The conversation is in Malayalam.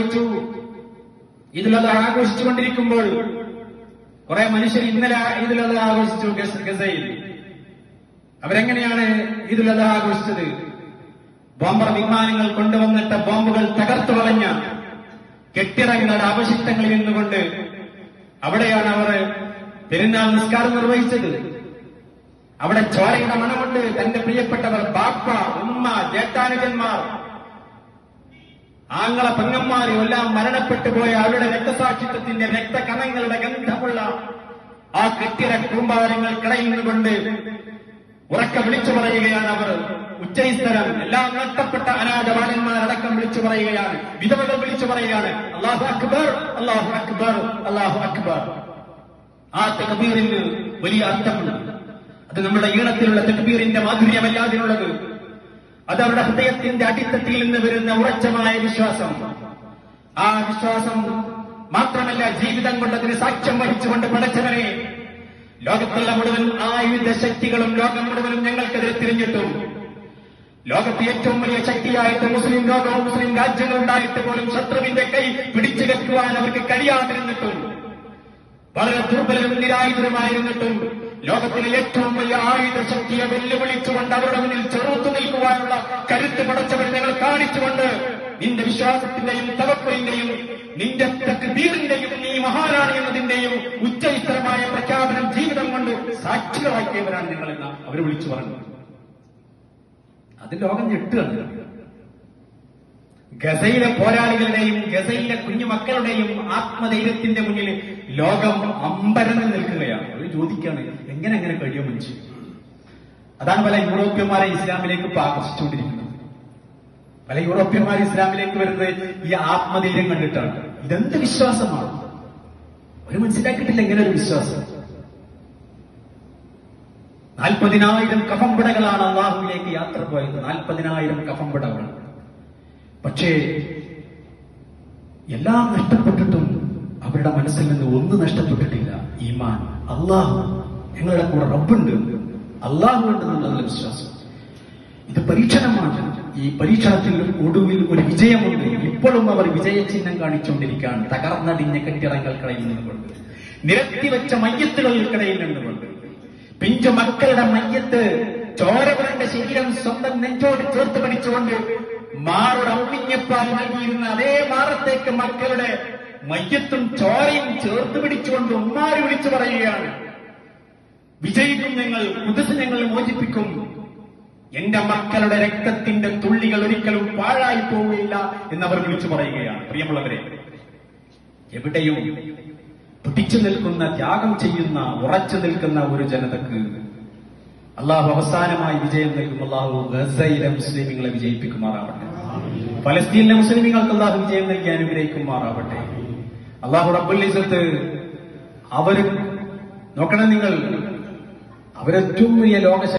നിർവഹിച്ചു ഇതിലത് ആഘോഷിച്ചുകൊണ്ടിരിക്കുമ്പോൾ കുറെ മനുഷ്യർ ഇന്നലെ ഇതിലത് ആഘോഷിച്ചു ഗസ- ഗസയിൽ. അവരെങ്ങനെയാണ് ഇതിലത് ആഘോഷിച്ചത്? ബോംബർ വിമാനങ്ങൾ കൊണ്ടുവന്നിട്ട ബോംബുകൾ തകർത്തു കളഞ്ഞ കെട്ടിടങ്ങളുടെ അവശിഷ്ടങ്ങളിൽ നിന്നുകൊണ്ട് അവിടെയാണ് അവർ പെരുന്നാൾ നിസ്കാരം നിർവഹിച്ചത്. അവിടെ ചോരയുടെ മണമുണ്ട്. തന്റെ പ്രിയപ്പെട്ടവർ ബാപ്പ ഉമ്മ ജേഷ്ഠാനുജന്മാർ ആങ്ങള പെങ്ങന്മാരും എല്ലാം മരണപ്പെട്ടു പോയ അവരുടെ രക്തസാക്ഷിത്വത്തിന്റെ രക്തകണങ്ങളുടെ ഗന്ധമുള്ള ആ കെട്ടിട കൂമ്പാരങ്ങൾക്കിടയിൽ നിന്നുകൊണ്ട് ഉറക്ക വിളിച്ചു പറയുകയാണ് അവർ. ഉച്ചൈസ്തരം എല്ലാം നഷ്ടപ്പെട്ട അനാഥ ബാലന്മാരടക്കം വിളിച്ചു പറയുകയാണ്. വിധവകൾ വിളിച്ചു പറയുകയാണ്. അള്ളാഹു അക്ബർ അള്ളാഹു അക്ബർ അള്ളാഹു അക്ബർ. ആ തക്ബീറിന് വലിയ അർത്ഥമുണ്ട്. അത് നമ്മുടെ ഈണത്തിലുള്ള തക്ബീറിന്റെ മാധുര്യമല്ലാതിനുള്ളത് അത് അവരുടെ ഹൃദയത്തിന്റെ അടിത്തട്ടിൽ നിന്ന് വരുന്ന ഉറച്ചമായ വിശ്വാസം. ആ വിശ്വാസം മാത്രമല്ല ജീവിതം കൊണ്ടതിന് സാക്ഷ്യം വഹിച്ചുകൊണ്ട് പടച്ചവനെ ലോകത്തുള്ള മുഴുവൻ ആയുധ ശക്തികളും ലോകം മുഴുവനും ഞങ്ങൾക്കെതിരെ തിരിഞ്ഞിട്ടും ലോകത്തെ ഏറ്റവും വലിയ ശക്തിയായിട്ട് മുസ്ലിം ലോകവും മുസ്ലിം രാജ്യങ്ങളുണ്ടായിട്ട് പോലും ശത്രുവിന്റെ കൈ പിടിച്ചു കെട്ടുവാൻ അവർക്ക് കഴിയാതിരുന്നിട്ടും വളരെ ദുർബലരും നിരായുധരുമായിരുന്നിട്ടും ലോകത്തിലെ ഏറ്റവും വലിയ ആയുധ ശക്തിയെ വെല്ലുവിളിച്ചുകൊണ്ട് അവരുടെ മുന്നിൽ ചെറുത്തു നിൽക്കുവാനുള്ള കരുത്ത് പടച്ചവർ നിങ്ങൾ കാണിച്ചുകൊണ്ട് നിന്റെ വിശ്വാസത്തിന്റെയും തവക്കുലിന്റെയും നിന്റെ തക്ബീറിന്റെയും നീ മഹാനാണ് എന്നതിന്റെയും ഉച്ചയിത്തരമായ പ്രഖ്യാപനം ജീവിതം കൊണ്ട് സാക്ഷികളാക്കിയവരാണ് നിങ്ങളെന്ന് അവർ വിളിച്ചു പറഞ്ഞു. അത് ലോകം ഞെട്ടുകയാണ്. ഗസയിലെ പോരാളികളുടെയും ഗസയിലെ കുഞ്ഞുമക്കളുടെയും ആത്മധൈര്യത്തിന്റെ മുന്നിൽ ലോകം അമ്പരന്ന് നിൽക്കുകയാണ്. അവർ ചോദിക്കാണ് എങ്ങനെ എങ്ങനെ കഴിയും മനുഷ്യൻ അതാണ് പല യൂറോപ്യന്മാരെ ഇസ്ലാമിലേക്ക് ആകർഷിച്ചുകൊണ്ടിരിക്കുന്നത് പല യൂറോപ്യന്മാർ ഇസ്ലാമിലേക്ക് വരുന്നത് ഈ ആത്മധൈര്യം കണ്ടിട്ടാണ്. ഇതെന്ത് വിശ്വാസമാണ്? ഒരു മനസ്സിലാക്കിയിട്ടില്ല ഇങ്ങനെ ഒരു വിശ്വാസം. നാൽപ്പതിനായിരം കഫംപിടകളാണ് അള്ളാഹുവിലേക്ക് യാത്ര പോയത്. നാൽപ്പതിനായിരം കഫംപിടകൾ. പക്ഷേ എല്ലാം നഷ്ടപ്പെട്ടിട്ടും അവരുടെ മനസ്സിൽ നിന്ന് ഒന്നും നഷ്ടപ്പെട്ടിട്ടില്ല. ഈമാൻ അള്ളാഹു ഞങ്ങളുടെ കൂടെ റബ്ബുണ്ട്. അള്ളാഹു ഉണ്ട് എന്നുള്ള വിശ്വാസം. ഇത് പരീക്ഷണമാണ്. ഈ പരീക്ഷണത്തിൽ ഒടുവിൽ ഒരു വിജയമുണ്ട്. ഇപ്പോഴും അവർ വിജയചിഹ്നം കാണിച്ചുകൊണ്ടിരിക്കുകയാണ്. തകർന്നടിഞ്ഞ കെട്ടിടങ്ങൾക്കിടയിൽ നിന്നുകൊണ്ട്. നിരത്തിവെച്ച മയ്യത്തുകൾക്കിടയിൽ നിന്നുകൊണ്ട്. പിഞ്ചു മക്കളുടെ മയ്യത്ത് ചോരവരന്റെ ശരീരം സ്വന്തം നെഞ്ചോട് ചേർത്ത് പിടിച്ചുകൊണ്ട് മാറുടെ അമ്മിഞ്ഞപ്പാൽ നൽകിയിരുന്ന അതേ മാറത്തേക്ക് മക്കളുടെ മയ്യത്തും ചോരയും ചേർത്ത് പിടിച്ചുകൊണ്ട് ഉമ്മാരി വിളിച്ചു പറയുകയാണ്. വിജയിക്കും നിങ്ങൾ കുതിസ് ഞങ്ങൾ മോചിപ്പിക്കും. എന്റെ മക്കളുടെ രക്തത്തിന്റെ തുള്ളികൾ ഒരിക്കലും പാഴായി പോവുകയില്ല എന്നവർ വിളിച്ചു പറയുകയാണ്. പ്രിയമുള്ളവരെ എവിടെയും പിടിച്ചു നിൽക്കുന്ന ത്യാഗം ചെയ്യുന്ന ഉറച്ചു നിൽക്കുന്ന ഒരു ജനതക്ക് അള്ളാഹു അവസാനമായി വിജയം നൽകും. അള്ളാഹു ഗസയിലെ മുസ്ലിമുകളെ വിജയിപ്പിക്കുമാറാവട്ടെ. ഫലസ്തീനിലെ മുസ്ലിമുകൾക്ക് അള്ളാഹു വിജയം നൽകി അനുഗ്രഹിക്കുമാറാവട്ടെ. അള്ളാഹു റബ്ബുലിസത്ത് അവരും നോക്കണം നിങ്ങൾ. അവരേറ്റവും വലിയ ലോക